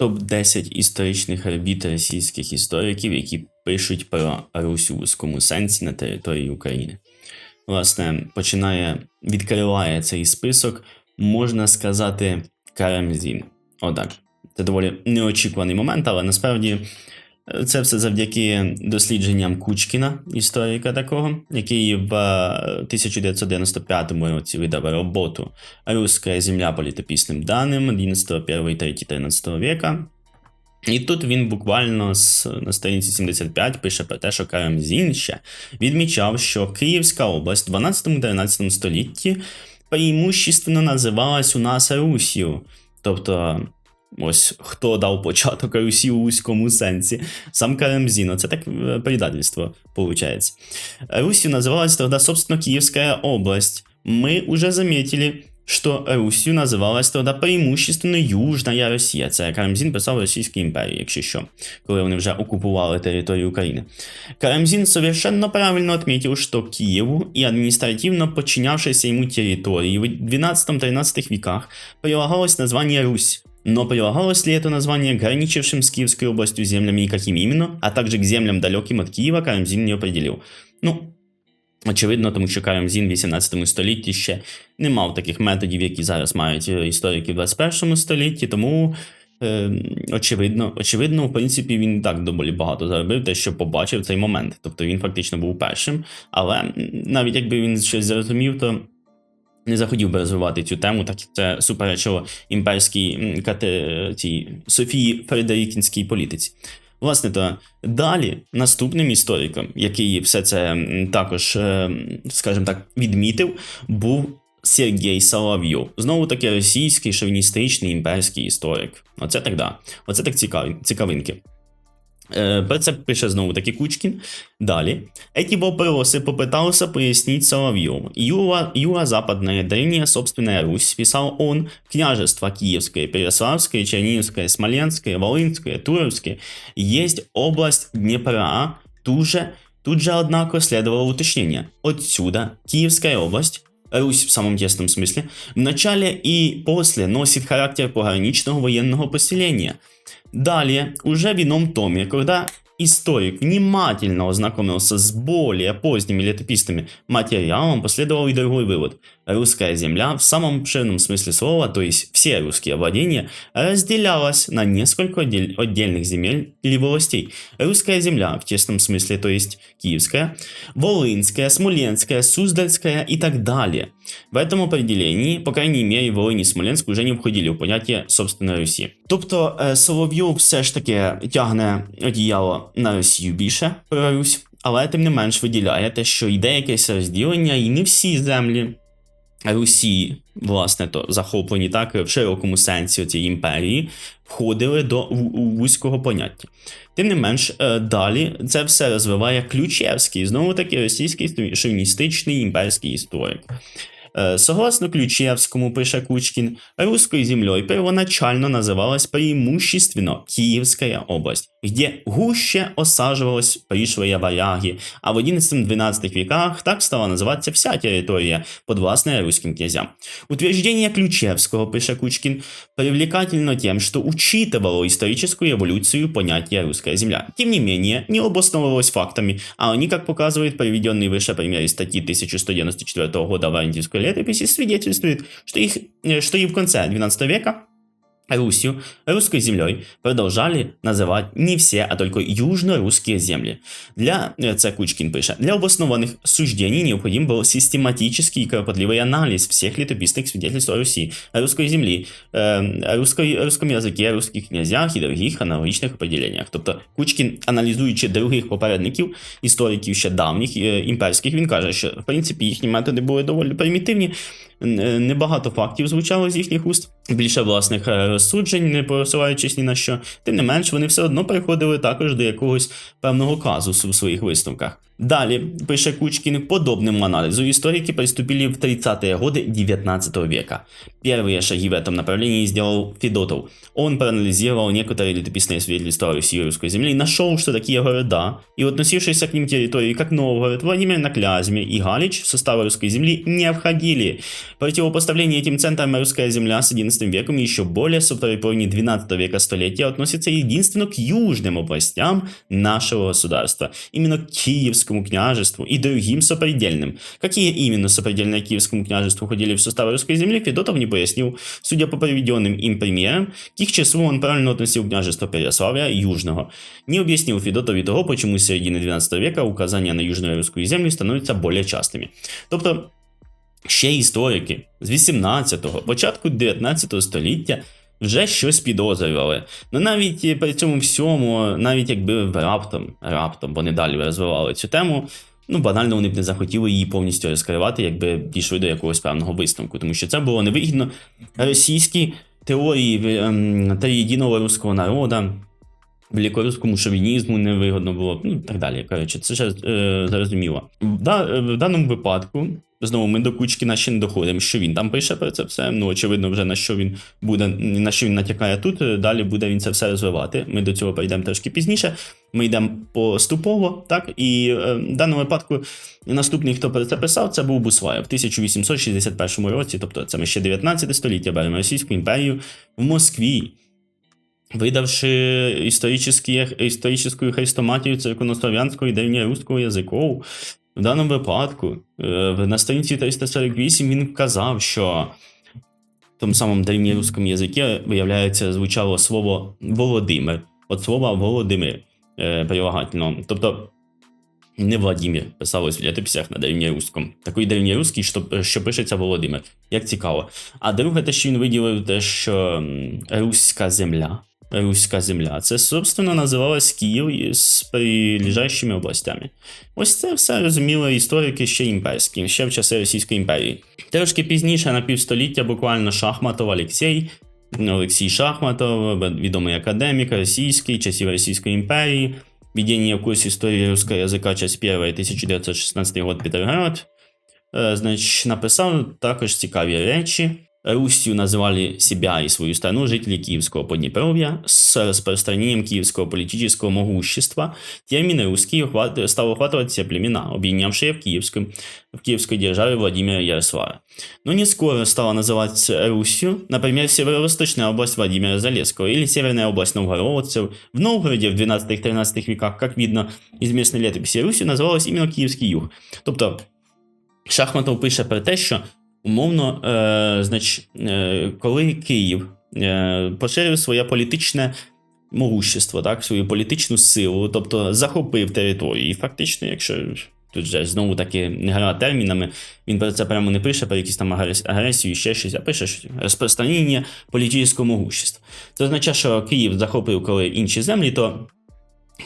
топ-10 історичних робіт російських істориків, які пишуть про Русь у вузькому сенсі на території України. Власне, починає відкриває цей список, можна сказати, Карамзін. Отак. Це доволі неочікуваний момент, але насправді це все завдяки дослідженням Кучкіна, історика такого, який в е, 1995 році видав роботу Русская земля по літописним даним 11, 1, 3, 13 века. І тут він буквально з, на сторінці 75 пише про те, що Карамзін ще відмічав, що Київська область в 12-13 столітті преимущественно називалась у нас Русію. Тобто, ось хто дав початок Русі у вузькому сенсі. Сам Карамзін, це так е, предательство виходить. Русью называлась тогда, собственно, Киевская область. Мы уже заметили, що Русью називалась тогда преимущественно Южная Росія. Це Карамзін писав Російській імперії, якщо що, коли вони вже окупували територію України. Карамзин совершенно правильно отметил, что Киеву и административно подчинявшейся ему территории в 12-13 веках прилагалось название Русь. Но прилагалось ли это название граничившим с Киевской областью землями и каким именно, а также к землям далеким от Киева, Карамзин не определил. Ну, очевидно, тому що Карамзін в 18 столітті ще не мав таких методів, які зараз мають е, історики в 21 столітті, тому. Е, очевидно, очевидно, в принципі, він і так доволі багато заробив, те, що побачив цей момент. Тобто він фактично був першим. Але навіть якби він щось зрозумів, то не захотів би розвивати цю тему, так як це суперечило імперській м, кате, цій Софії Фредерікінській політиці. Власне, то далі наступним істориком, який все це також, е, скажімо так, відмітив, був Сергій Соловйов. Знову таки російський шовіністичний імперський історик. Оце так да. Оце так цікаві, цікавинки. Е, Про це пише знову таки Кучкін. Далі. Эти вопросы попытался пояснить Соловьев. Юра, Юра Западная, древняя собственная Русь, писал он, княжество Киевское, Переславское, Черниговское, Смоленское, Волынское, Туровское, есть область Днепра, тут же, тут же, однако, следовало уточнение. Отсюда Киевская область, Русь в самом тесном смысле, в начале и после носит характер пограничного военного поселения. Далее, уже в ином томе, когда историк внимательно ознакомился с более поздними летописными материалом, последовал и другой вывод Русская земля в самом обширном смысле слова, то есть все русские владения, разделялась на несколько отдель- отдельных земель или властей. Русская земля в тесном смысле, то есть Киевская, Волынская, Смоленская, Суздальская и так далее. В этом определении, по крайней мере, Волынь и Смоленск уже не входили в поняття собственної Русі. Тобто е, Соловйов все ж таки тягне одіяло на Росію більше про Русь, але тим не менш виділяє те, що йде якесь розділення, і не всі землі Русі, власне, то захоплені так в широкому сенсі цієї імперії, входили до вузького поняття. Тим не менш, е, далі це все розвиває Ключевський, знову таки російський шовіністичний імперський історик. Е, Согласно Ключевскому, пише Кучкин, русской землей первоначально называлась преимущественно Киевская область, где гуще осаживалась пришлые варяги, а в 11-12 веках так стала называться вся территория, подвластная русским князям. Утверждение Ключевского, пише Кучкин, привлекательно тем, что учитывало историческую эволюцию понятия «русская земля». Тем не менее, не обосновывалось фактами, а они, как показывает приведенный выше пример из статьи 1194 года Варентьевской летописи, свидетельствует, что, их, что и в конце XII века Русью, русской землей продолжали называть не все, а только южно-русские земли. Для, э, це Кучкін пише, для обоснованных суждений необходим был систематический и кропотливый анализ всех летописных свидетельств о Руси, о русской землі, э, русской, русском язикі, русских князях і других аналогічних определеннях. Тобто Кучкін, аналізуючи других попередників, істориків ще давніх е, імперських, він каже, що в принципі їхні методи були доволі примітивні, Н- небагато фактів звучало з їхніх уст, більше власних е, розсуджень, не посилаючись ні на що. Тим не менш, вони все одно приходили також до якогось певного казусу в своїх висновках. Далі, пише Кучкин, к подобному анализу историки приступили в 30-е годы 19 века. Первые шаги в этом направлении сделал Федотов. Он проанализировал некоторые летописные свидетельства Руси русской земли нашел, что такие города и относившиеся к ним территории, как Новгород, Владимир на Клязьме и Галич в состав русской земли не входили. Противопоставление этим центрам русская земля с XI веком и еще более со второй половины 12 века столетия относится единственно к южным областям нашего государства, именно к Киевскому княжеству и другим сопредельным. Какие именно сопредельные Киевскому княжеству входили в состав русской земли, Федотов не пояснил. Судя по приведенным им примерам, к их числу он правильно относил княжество Переславля Южного. Не объяснил Федотов и того, почему с середины 12 века указания на южную русскую землю становятся более частыми. Тобто, ще історики з 18-го, початку 19 століття вже щось підозрювали. Ну навіть при цьому всьому, навіть якби раптом, раптом вони далі розвивали цю тему. Ну, банально вони б не захотіли її повністю розкривати, якби дійшли до якогось певного висновку, тому що це було невигідно. Російські теорії ем, та єдиного руського народу, великоруському шовінізму невигодно було, ну так далі. Коротше, це ж е, зрозуміло. В, да, в даному випадку, знову ми до Кучкіна ще не доходимо, що він там пише про це все. Ну, очевидно, вже на що він буде, на що він натякає тут. Далі буде він це все розвивати. Ми до цього перейдемо трошки пізніше. Ми йдемо поступово, так і е, в даному випадку наступний, хто про це писав, це був Буслаєв в 1861 році, тобто це ми ще 19 століття беремо Російську імперію в Москві. Видавши історичну хрестоматію церковнослов'янського і древньоруського язиков, в даному випадку е, на сторінці 348 він вказав, що в тому самому древньоруському язикі, виявляється, звучало слово Володимир. От слова Володимир е, прилагательно. Тобто не Владимир писалось в літописях на древньоруському. Такий древньоруський, що, що пишеться Володимир. Як цікаво. А друге, те, що він виділив, те, що руська земля. Руська земля. Це, собственно, називалось Київ з прилежащими областями. Ось це все розуміли історики ще імперські, ще в часи Російської імперії. Трошки пізніше, на півстоліття, буквально Шахматов Олексій, Олексій Шахматов, відомий академік, російський, часів Російської імперії, Введение в курс истории русского языка, часть 1, 1916 год, Петроград. Е, Значить, написав також цікаві речі. Руссию называли себя и свою страну жители Киевского Поднепровья с распространением киевского политического могущества. Термин «русский» охват- стал охватывать все племена, объединявшие в, Киевском, в киевской державе Владимира Ярослава. Но не скоро стала называть Русью, например, Северо-Восточная область Владимира Залесского или Северная область новгородцев. В Новгороде в 12-13 веках, как видно из местной летописи, Русью называлась именно Киевский юг. Тобто Шахматов пише про те, що умовно, е, значить, е, коли Київ е, поширив своє політичне могущество, так, свою політичну силу, тобто захопив території, і фактично, якщо тут же знову таки не гра термінами, він про це прямо не пише, про якісь там агрес- агресію, ще щось, а пише що розпространення політичного могущества. Це означає, що Київ захопив коли інші землі, то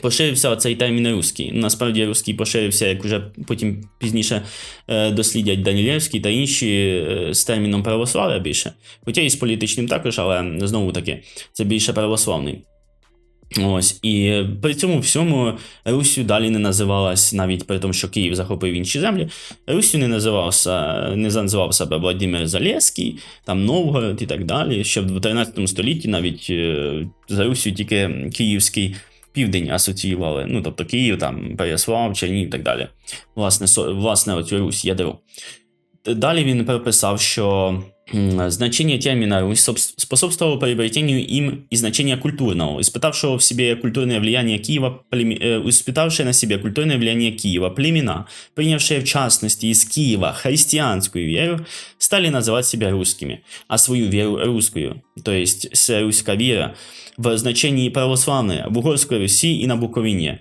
Поширився цей термін русський. Насправді русський поширився, як вже потім пізніше е, дослідять Данілєвський та інші е, з терміном православ'я більше. Хоча і з політичним також, але знову таки, це більше православний. Ось, і при цьому всьому Руссю далі не називалась, навіть при тому, що Київ захопив інші землі. Руссю не називався, не називав себе Владимир Залєзький, там Новгород і так далі. Ще в 13 столітті навіть е, за Руссю тільки Київський південь асоціювали. Ну, тобто Київ, там, Переслав, Чернігів і так далі. Власне, со, власне оцю Русь, ядро. Далі він прописав, що значение термина Русь собс- способствовало приобретению им и значения культурного, испытавшего в себе культурное влияние Киева, племе- э, испытавшие на себе культурное влияние Киева племена, принявшие в частности из Киева христианскую веру, стали называть себя русскими, а свою веру русскую, то есть с руська вера, в значенні православної в Угорської Русі і на Буковині.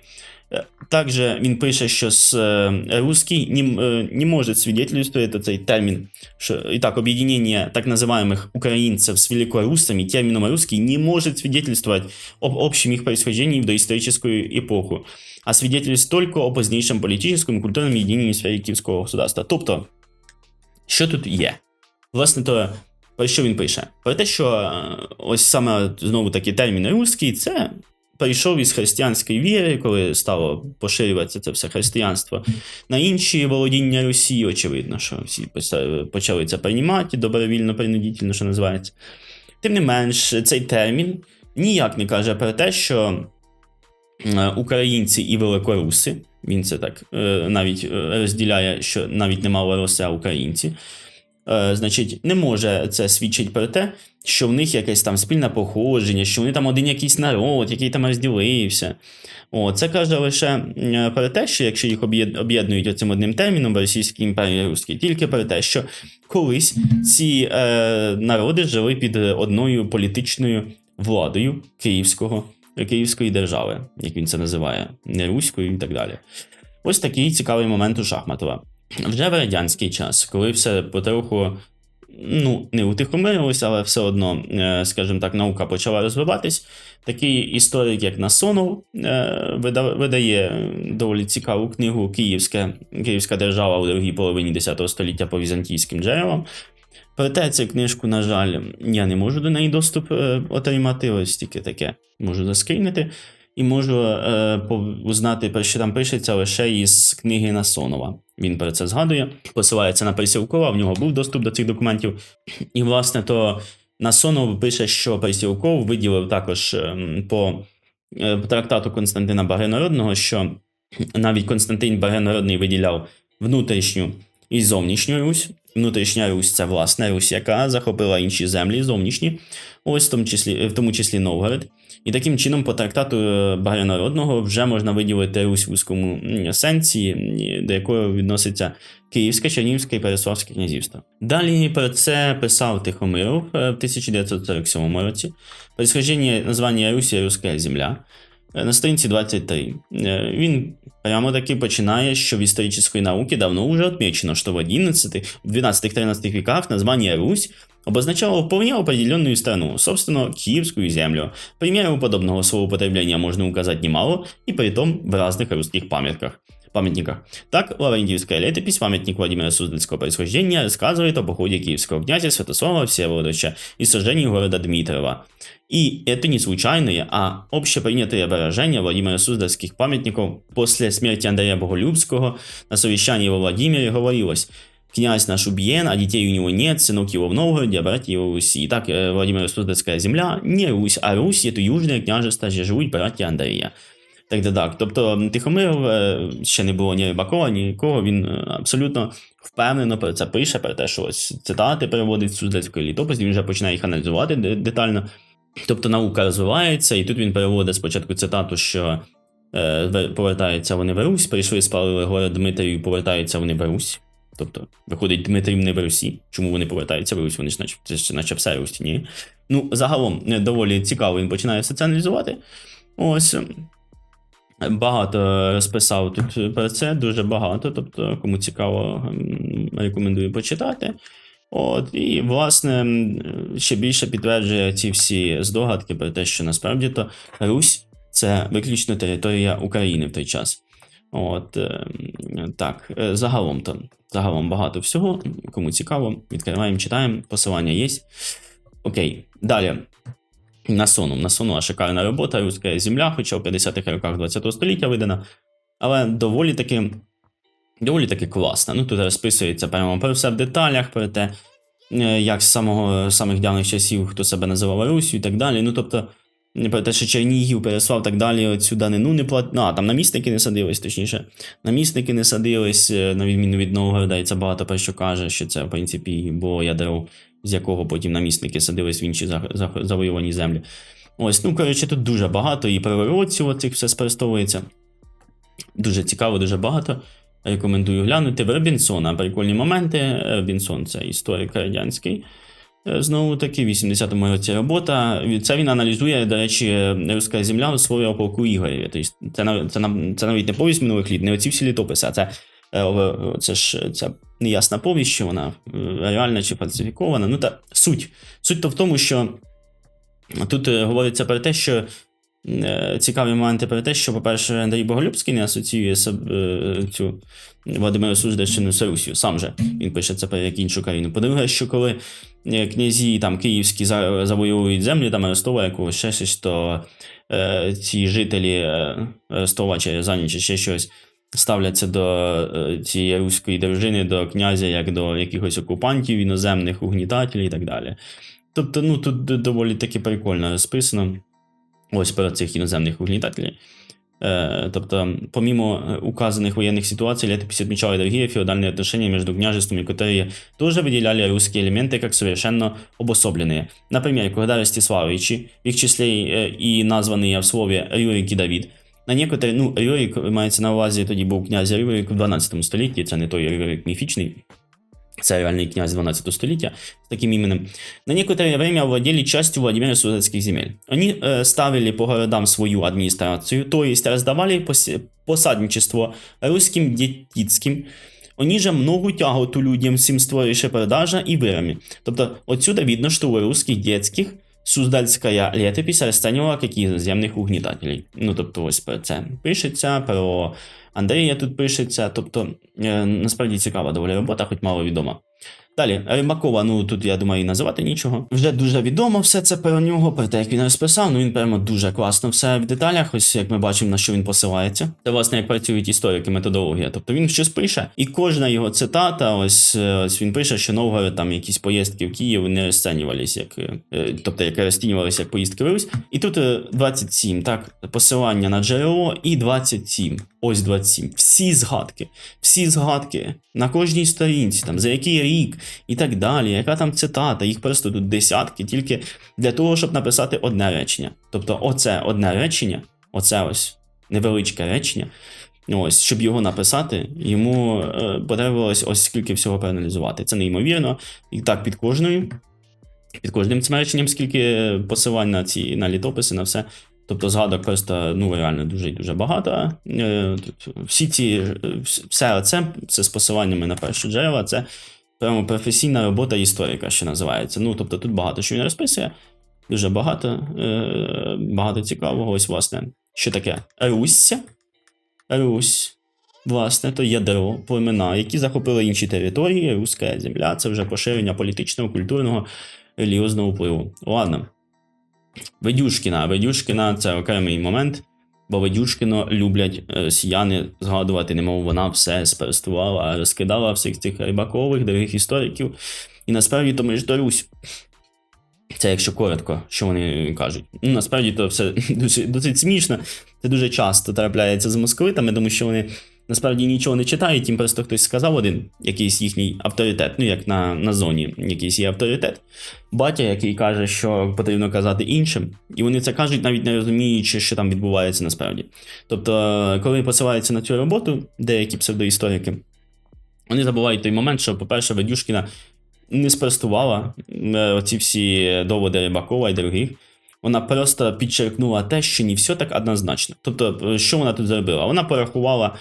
Е, Также він пише, що з е, русский не, е, не може свидетельствовать цей термін, що і так, об'єднання так називаемых українців з великорусами терміном русский не може свидетельствовать об общем их происхождении в доисторическую эпоху, а свидетельствует только о позднейшем политическом и культурном единении в сфері київського государства. Тобто, що тут є? Власне, то про що він пише? Про те, що ось саме знову таки термін русський це перейшов із християнської віри, коли стало поширюватися це все християнство на інші володіння Росії. Очевидно, що всі почали це приймати добровільно, принудительно, що називається. Тим не менш, цей термін ніяк не каже про те, що е, українці і великоруси, він це так е, навіть е, розділяє, що навіть не малороси, а українці. Е, Значить, не може це свідчити про те, що в них якесь там спільне походження, що вони там один якийсь народ, який там розділився. О, це каже лише про те, що якщо їх об'єд- об'єднують цим одним терміном в Російській імперії Руській, тільки про те, що колись ці е, народи жили під одною політичною владою Київського, Київської держави, як він це називає, не Руською і так далі. Ось такий цікавий момент у Шахматова. Вже в радянський час, коли все потроху ну, не утихомирилось, але все одно, е, скажімо так, наука почала розвиватись. Такий історик, як Насонов, е, видає доволі цікаву книгу Київська, Київська держава у другій половині X століття по візантійським джерелам. Проте цю книжку, на жаль, я не можу до неї доступ е, отримати, ось тільки таке можу заскрінити. І можу е, узнати, що там пишеться лише із книги Насонова. Він про це згадує, посилається на Персівкова, в нього був доступ до цих документів. І, власне, то Насонов пише, що Персівков виділив також по е, трактату Константина Багрянародного, що навіть Константин Багрянародний виділяв внутрішню і зовнішню Русь. Внутрішня Русь це власна Русь, яка захопила інші землі зовнішні, ось в тому числі, в тому числі Новгород. І таким чином, по трактату е, Багрянародного вже можна виділити Русь в вузькому сенсі, до якої відноситься Київське, Чернігівське і Переславське князівство. Далі про це писав Тихомиров е, в 1947 році. Происхождение названня Русі Руська земля. Е, На сторінці 23. Е, Він прямо таки починає, що в исторической науке давно уже отмечено, что в 11, 12-13 веках название Русь обозначало вполне определенную страну, собственно, Киевскую землю. Примеров подобного словоупотребления можно указать немало, и при том в разных русских памятках. памятниках. Так, Лаврентьевская летопись, памятник Владимира Суздальского происхождения, рассказывает об уходе киевского князя Святослава Всеволодовича и сожжении города Дмитрова. И это не случайные, а общепринятые выражения Владимира Суздальских памятников после смерти Андрея Боголюбского на совещании во Владимире говорилось «Князь наш убиен, а детей у него нет, сынок его в Новгороде, а братья его в Руси». Итак, э, Владимир Суздальская земля не Русь, а Русь – это южное княжество, де живуть братья Андрея. Так, так, так. Тобто Тихомиров е, ще не було ні Рибакова, ні нікого. Він е, абсолютно впевнено про це пише, про те, що ось цитати переводить з Суздальської літописі, він вже починає їх аналізувати де- детально. Тобто наука розвивається, і тут він переводить спочатку цитату, що е, ве- повертаються вони в Русь, прийшли, спалили город Дмитрію, повертаються вони в Русь. Тобто, виходить, Дмитрій не в Русі. Чому вони повертаються в Русь? Вони ж наче, це ж наче все Русь, ні? Ну, загалом, е, доволі цікаво, він починає все це аналізувати. Ось. Багато розписав тут про це, дуже багато. Тобто, кому цікаво, рекомендую почитати. От, і, власне, ще більше підтверджує ці всі здогадки про те, що насправді то Русь це виключно територія України в той час. От, е, так, е, загалом то загалом багато всього. Кому цікаво, відкриваємо, читаємо. Посилання є. Окей, далі. Насоном. Насонова шикарна робота, руська земля, хоча в 50-х роках 20 століття видана. Але доволі таки, доволі таки класна. Ну, тут розписується прямо про все в деталях, про те, е, як з самого самих давніх часів хто себе називав Русью і так далі. Ну, тобто, про те, що Чернігів, Переслав так далі, цю данину не плат... А, там намісники не садились, точніше. Намісники не садились, е, на відміну від Новгорода, і це багато про що каже, що це, в принципі, було ядро, з якого потім намісники садились в інші завоювані землі. Ось, ну, коротше, тут дуже багато, і пророкців оцих все спростовується. Дуже цікаво, дуже багато. Рекомендую глянути. В Робінсона прикольні моменти. Робінсон це історик радянський. Е, Знову таки, в 80-му році робота. Це він аналізує, до речі, руська земля у слові полку Ігорів. Тобто це, нав- це, це навіть не повість минулих літ, не оці всі літописи, а це, е, це ж ця неясна повість, що вона е, реальна чи фальсифікована. Ну та суть. Суть то в тому, що тут говориться про те, що цікаві моменти про те, що, по-перше, Андрій Боголюбський не асоціює е, цю Володимира Суздальщину з Русію. Сам же він пише це про як іншу країну. По-друге, що коли е, князі там київські за- завоюють землі, там Ростова якогось ще щось, то е, ці жителі е, Ростова чи Рязані чи ще щось ставляться до е, цієї руської дружини, до князя, як до якихось окупантів, іноземних угнітателів і так далі. Тобто, ну тут доволі таки прикольно розписано Ось про цих іноземних угнітателів. Э, Тобто, помимо э, указанных военных ситуаций, летопись отмечала и другие феодальные отношения между княжествами, которые тоже выделяли русские элементы как совершенно обособленные. Например, когда Ростиславичи, в их числе э, и названные в слове Рюрик и Давид, на некоторі, ну, Рюрик мається на увазі, тоді був князь Рюрик в 12 столітті, це не той Рюрик міфічний, це реальний князь 12 століття с таким именем. На некоторое время владели частью Владимира Суздальских земель. Они э, ставили по городам свою администрацию, то есть раздавали посадничество русским дітським. Вони же много тяготу людям всім створюючи продажа і вирами. Тобто, отсюда видно, що у русських детских Суздальська летопись розцінювала як земних угнітателей. Ну, тобто, ось про це пишеться, про Андрія тут пишеться. Тобто, е, насправді цікава доволі робота, хоч мало відома. Далі, Рибакова, ну тут я думаю, і називати нічого. Вже дуже відомо все це про нього, про те, як він розписав. Ну він прямо дуже класно все в деталях. Ось як ми бачимо, на що він посилається. Це власне як працюють історики, методологія. Тобто він щось пише, і кожна його цитата, ось, е, ось він пише, що Новгород там якісь поїздки в Київ не розцінювалися як, е, е, тобто як розцінювалися як поїздки в Русь. І тут е, 27, так, посилання на джерело і 27. Ось 27. Всі згадки, всі згадки на кожній сторінці, там за який рік і так далі, яка там цитата, їх просто тут десятки, тільки для того, щоб написати одне речення. Тобто, оце одне речення, оце ось невеличке речення. Ось, щоб його написати, йому е, потребувалось ось скільки всього проаналізувати. Це неймовірно. І так під кожною, під кожним цим реченням, скільки посилань на ці на літописи, на все. Тобто згадок просто ну реально дуже і дуже багато. Е, Всі ці все це, це з посиланнями на перші джерела, це прямо професійна робота історика, що називається. Ну, тобто тут багато що він розписує, дуже багато, е, багато цікавого. Ось, власне, що таке Русь. Русь. Власне, то ядро племена, які захопили інші території, руська земля, це вже поширення політичного, культурного, релігіозного впливу. Ладно. Ведюшкіна. Ведюшкіна це окремий момент, бо Ведюшкіно люблять е, сіяни згадувати, немов вона все сперестувала, розкидала всіх цих рибакових, дорогих істориків. І насправді то ми ж. Це якщо коротко, що вони кажуть. Ну, насправді то все досить, смішно. Це дуже часто трапляється з московитами, тому що вони насправді нічого не читають, їм просто хтось сказав один, якийсь їхній авторитет, ну як на, на зоні, якийсь є авторитет. Батя, який каже, що потрібно казати іншим, і вони це кажуть, навіть не розуміючи, що там відбувається насправді. Тобто, коли посилаються на цю роботу, деякі псевдоісторики, вони забувають той момент, що, по-перше, Ведюшкіна не спростувала е, оці всі доводи Рибакова і других. Вона просто підчеркнула те, що не все так однозначно. Тобто, е, що вона тут зробила? Вона порахувала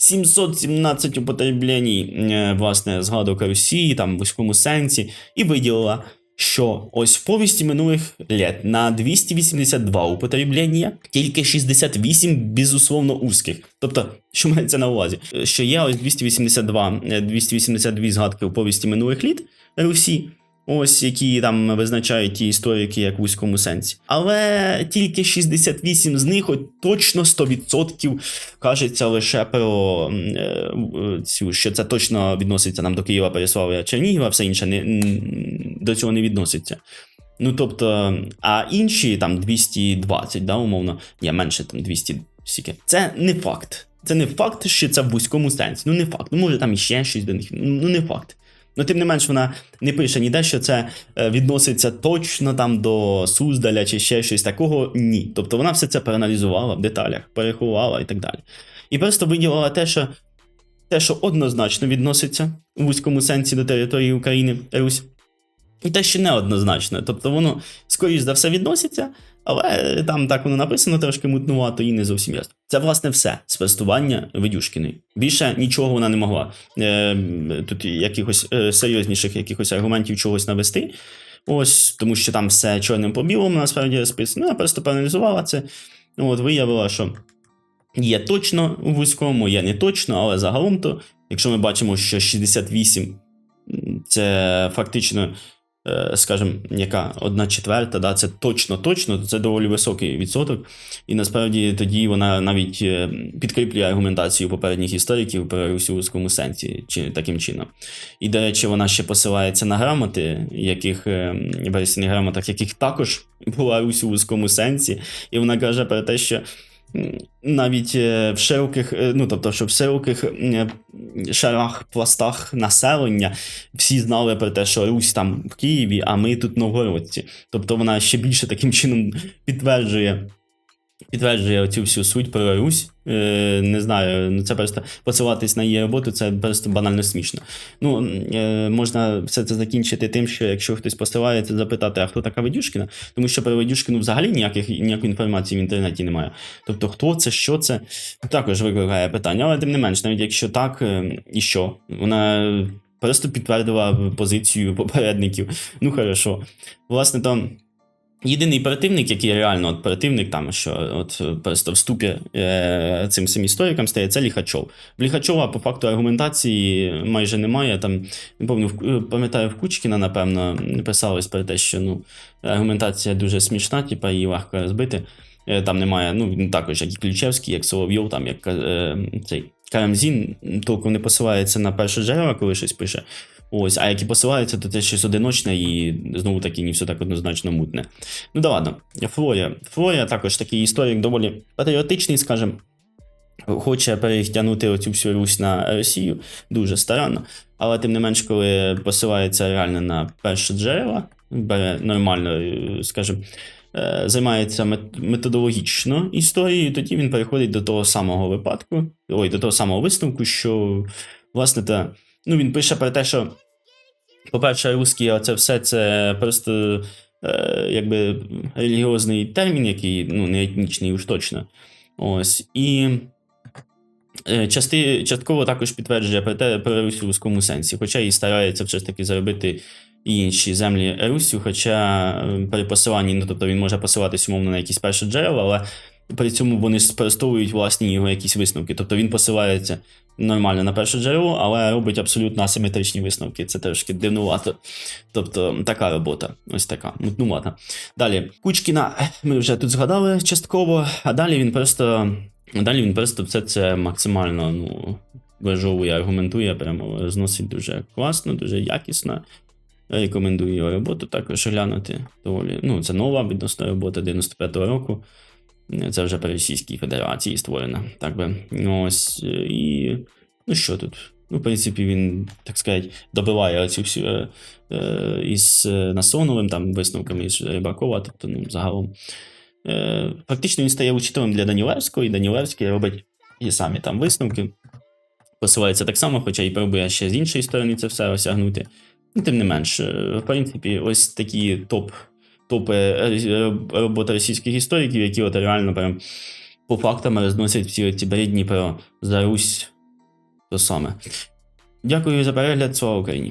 717 употреблень, е, власне, згадок Росії, там в вузькому сенсі, і виділила, що ось в повісті минулих літ на 282 употреблення, тільки 68 безусловно узких. Тобто, що мається на увазі? Е, Що є ось 282, е, 282 згадки у повісті минулих літ Русі. Ось які там визначають ті історики як в вузькому сенсі. Але тільки 68 з них от точно 100% кажеться лише про е, е, цю, що це точно відноситься нам до Києва, Переславля, Чернігова, все інше не, до цього не відноситься. Ну тобто, а інші там 220, да, умовно, ні, менше там 200 стільки. Це не факт. Це не факт, що це в вузькому сенсі. Ну не факт. Ну може там іще щось до них. Ну не факт. Ну, тим не менш, вона не пише ніде, що це е, відноситься точно там до Суздаля чи ще щось такого. Ні. Тобто вона все це проаналізувала в деталях, переховала і так далі. І просто виділила те, що те, що однозначно відноситься у вузькому сенсі до території України, Русь, те, що неоднозначно. Тобто воно, скоріш за все, відноситься, але там так воно написано трошки мутнувато і не зовсім ясно. Це, власне, все спростування Ведюшкіної. Більше нічого вона не могла. Е, тут якихось е, серйозніших якихось аргументів чогось навести. Ось, тому що там все чорним по білому насправді розписано. Ну, я просто проаналізувала це. От виявила, що є точно у вузькому, є не точно, але загалом то, якщо ми бачимо, що 68 це фактично, скажімо, яка одна четверта, да, це точно точно, це доволі високий відсоток. І насправді тоді вона навіть е, підкріплює аргументацію попередніх істориків про Русь у вузькому сенсі, чи таким чином. І, до речі, вона ще посилається на грамоти, яких е, вересійних грамотах, яких також була Русь у вузькому сенсі, і вона каже про те, що. Навіть е, в широких, е, ну тобто, що в широких е, шарах, пластах населення всі знали про те, що Русь там в Києві, а ми тут новгородці. Тобто вона ще більше таким чином підтверджує, підтверджує цю всю суть про Русь. Е, не знаю, ну це просто посилатись на її роботу, це просто банально смішно. Ну, е, можна все це закінчити тим, що якщо хтось посилається, запитати, а хто така Ведюшкіна? Тому що про Ведюшкіну взагалі ніяких, ніякої інформації в інтернеті немає. Тобто, хто це, що це, також викликає питання. Але тим не менш, навіть якщо так, е, і що? Вона просто підтвердила позицію попередників. Ну, хорошо. Власне, там. Єдиний противник, який реально от противник, там що от е, просто в ступі е, цим всім історикам стає, це Ліхачов. В Ліхачова по факту аргументації майже немає. Там в- пам'ятаю, в Кучкіна, напевно, писалось про те, що ну, аргументація дуже смішна, типа її легко розбити. Е, Там немає, ну також, як і Ключевський, як Соловйов, там як е, цей Карамзін толком не посилається на перше джерела, коли щось пише. Ось, а які посилаються, то це щось одиночне і знову таки не все так однозначно мутне. Ну да ладно, Флорія. Флорія також такий історик доволі патріотичний, скажімо. Хоче перетягнути оцю всю Русь на Росію дуже старанно, але тим не менш, коли посилається реально на перше джерела, бере нормально, е, скажімо, е, займається методологічно історією, тоді він переходить до того самого випадку, ой, до того самого висновку, що власне та, ну, він пише про те, що, по-перше, русські, це все це просто е, якби релігіозний термін, який ну, не етнічний уж точно. Ось. І е, части, частково також підтверджує про те про Русь у вузькому сенсі, хоча і старається все ж таки заробити і інші землі Русю, хоча е, при посиланні, ну тобто він може посилатись умовно на якісь перші джерела, але при цьому вони спростовують власні його якісь висновки. Тобто він посилається нормально на перше джерело, але робить абсолютно асиметричні висновки. Це трошки дивнувато. Тобто така робота, ось така, мутнувата. Далі, Кучкіна, ми вже тут згадали частково, а далі він просто. Далі він просто все це максимально ну, вижовує, аргументує, прямо зносить дуже класно, дуже якісно. Рекомендую його роботу також глянути. Доволі. Ну, це нова відносно робота 95-го року. Це вже при Російській Федерації створена. Так би. Ну, Ось. е, І. Ну що тут? Ну, в принципі, він, так сказати, добиває цю всю е, е, із е, Насоновим там висновками із Рибакова, тобто, ну, загалом. Е, фактично він стає учителем для Данілевського, і Данілевський робить і самі там висновки. Посилається так само, хоча і пробує ще з іншої сторони це все осягнути. Ну, тим не менш, в принципі, ось такі топ, топи е, роботи російських істориків, які от реально прям по фактам розносять всі ці бредні про Зарусь то саме. Дякую за перегляд, слава Україні!